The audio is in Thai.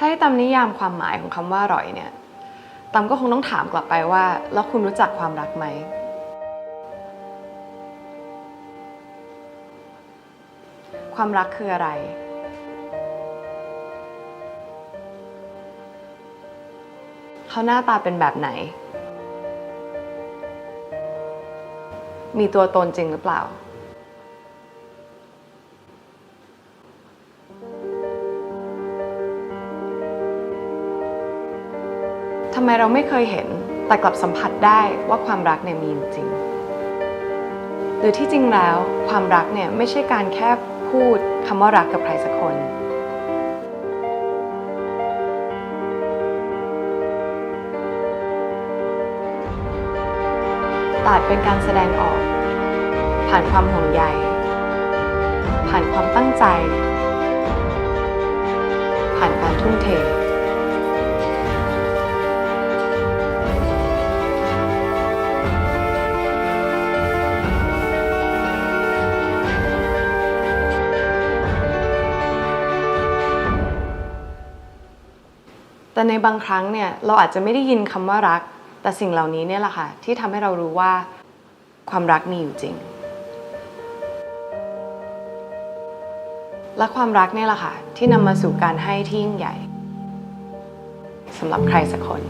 ถ้าให้ตำนิยามความหมายของคำว่าอร่อยเนี่ยตำก็คงต้องถามกลับไปว่า แล้วคุณรู้จักความรักไหม ความรักคืออะไร เขาหน้าตาเป็นแบบไหน มีตัวตนจริงหรือเปล่า ทำไมเราไม่เคยเห็นแต่กลับสัมผัสได้ว่าความรักเนี่ยมีจริง หรือที่จริงแล้วความรักเนี่ยไม่ใช่การแค่พูดคำว่ารักกับใครสักคน แต่อาจเป็นการแสดงออก ผ่านความห่วงใย ผ่านความตั้งใจ แต่ในบางครั้งเนี่ยเราอาจจะไม่ได้ยินคำว่ารัก แต่สิ่งเหล่านี้เนี่ยแหละค่ะที่ทำให้เรารู้ว่าความรักมีอยู่จริง และความรักเนี่ยแหละค่ะที่นำมาสู่การให้ที่ยิ่งใหญ่สำหรับใครสักคน